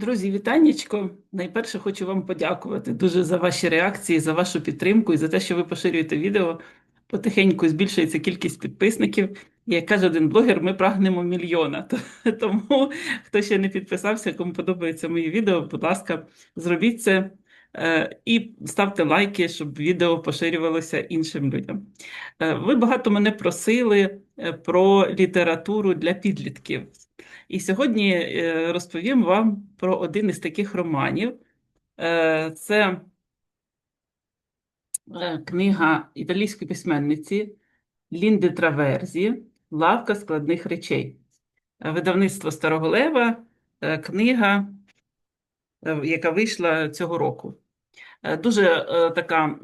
Друзі, вітаннячко. Найперше хочу вам подякувати дуже за ваші реакції, за вашу підтримку і за те, що ви поширюєте відео. Потихеньку збільшується кількість підписників. Як каже один блогер, ми прагнемо мільйона. Тому, хто ще не підписався, кому подобається мої відео, будь ласка, зробіть це е, і ставте лайки, щоб відео поширювалося іншим людям. Е, Ви багато мене просили е, про літературу для підлітків. І сьогодні е, розповім вам про один із таких романів. Е, Це е, книга італійської письменниці Лінди Траверзі Лавка складних речей. Видавництво Старого Лева, книга, яка вийшла цього року. Дуже така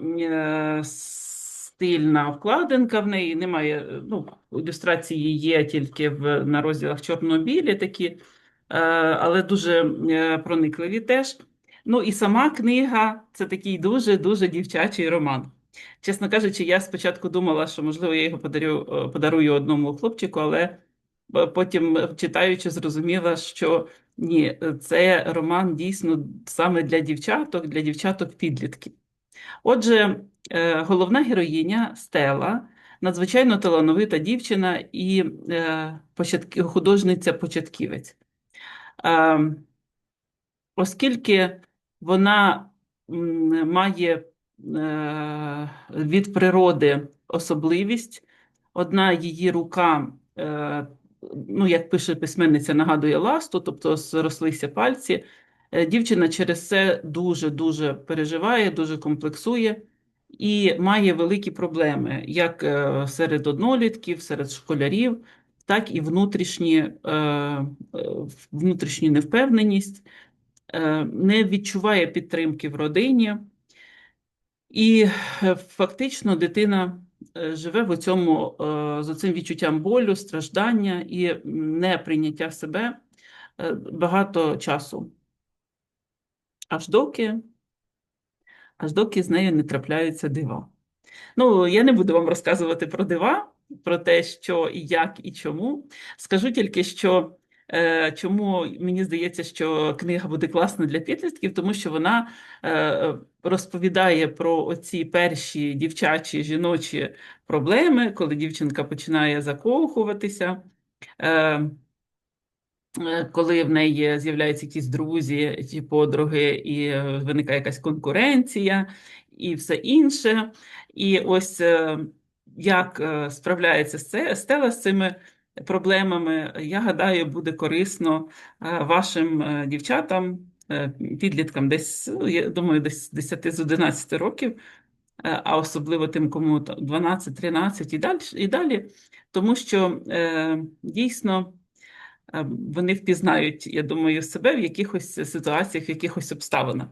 стильна вкладинка в неї. Немає, е, ну, ілюстрації є тільки в, на розділах чорно-білі такі, е, але дуже е, проникливі теж. Ну і сама книга це такий дуже-дуже дівчачий роман. Чесно кажучи, я спочатку думала, що можливо я його подарю, подарую одному хлопчику, але потім, читаючи, зрозуміла, що ні, це роман дійсно саме для дівчаток, для дівчаток-підлітків. Отже, е, головна героїня Стела надзвичайно талановита дівчина і е, художниця-початківець. Е, Оскільки вона має від природи особливість, одна її рука, ну, як пише письменниця, нагадує ласту, тобто зрослися пальці. Е, Дівчина через це дуже-дуже переживає, дуже комплексує і має великі проблеми як е, серед однолітків, серед школярів, так і внутрішні, е, внутрішню невпевненість, не відчуває підтримки в родині. І фактично дитина живе в цьому, з цим відчуттям болю, страждання і неприйняття себе багато часу. Аж доки, аж доки з нею не трапляються дива. Ну, я не буду вам розказувати про дива, про те, що і як, і чому. Скажу тільки, що е, чому мені здається, що книга буде класна для підлітків, тому що вона е, розповідає про оці перші дівчачі жіночі проблеми, коли дівчинка починає закохуватися. Е, Коли в неї з'являються якісь друзі чи подруги, і е, виникає якась конкуренція, і все інше. І ось е, як е, справляється Стела з цими проблемами, я гадаю, буде корисно е, вашим е, дівчатам, е, підліткам, десь, я думаю, десь 10 з 11 років, е, а особливо тим, кому 12, 13 і далі, тому що е, дійсно е, вони впізнають, я думаю, себе в якихось ситуаціях, в якихось обставинах.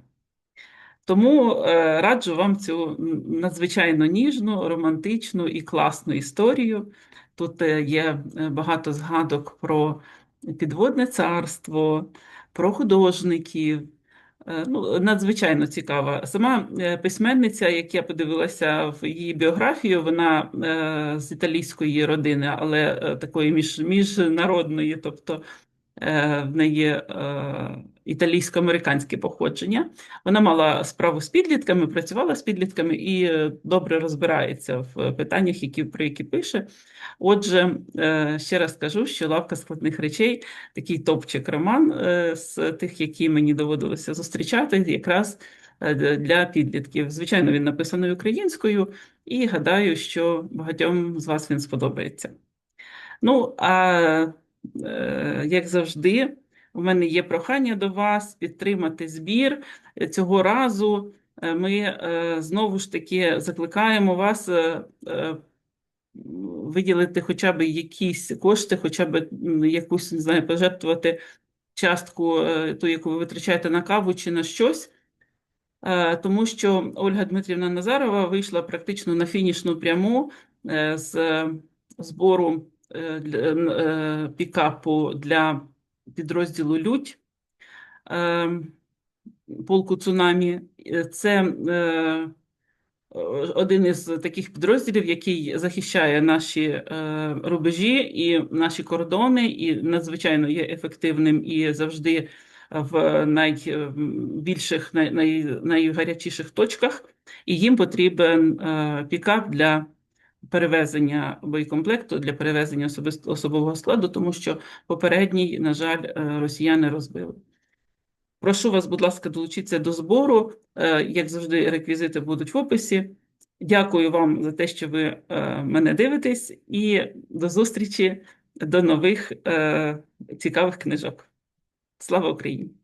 Тому е, раджу вам цю надзвичайно ніжну, романтичну і класну історію. Тут е, є е, багато згадок про підводне царство, про художників. Е, Ну, надзвичайно цікава. Сама е, письменниця, як я подивилася в її біографію, вона е, з італійської родини, але такої між, міжнародної, тобто в неї е, італійсько-американське походження. Вона мала справу з підлітками, працювала з підлітками і е, добре розбирається в питаннях, які, про які пише. Отже, е, ще раз кажу, що лавка складних речей такий топчик роман е, з тих, які мені доводилося зустрічати, якраз е, для підлітків. Звичайно, він написаний українською, і гадаю, що багатьом з вас він сподобається. Ну, а е, як завжди, у мене є прохання до вас підтримати збір. Цього разу е, ми е, знову ж таки закликаємо вас е, е, виділити хоча б якісь кошти, хоча б якусь, не знаю, пожертвувати частку, е, ту, яку ви витрачаєте на каву чи на щось. Е, Тому що Ольга Дмитрівна Назарова вийшла практично на фінішну пряму е, з е, збору е, е, пікапу для підрозділу Лють е, полку цунамі. Е, Це е, один із таких підрозділів, який захищає наші е, рубежі і наші кордони, і надзвичайно є ефективним і завжди в найбільших, най, най, найгарячіших точках, і їм потрібен е, пікап для перевезення боєкомплекту, для перевезення особового складу, тому що попередній, на жаль, е, росіяни розбили. Прошу вас, будь ласка, долучіться до збору. Е, Як завжди, реквізити будуть в описі. Дякую вам за те, що ви е, мене дивитесь, і до зустрічі до нових цікавих книжок. Слава Україні!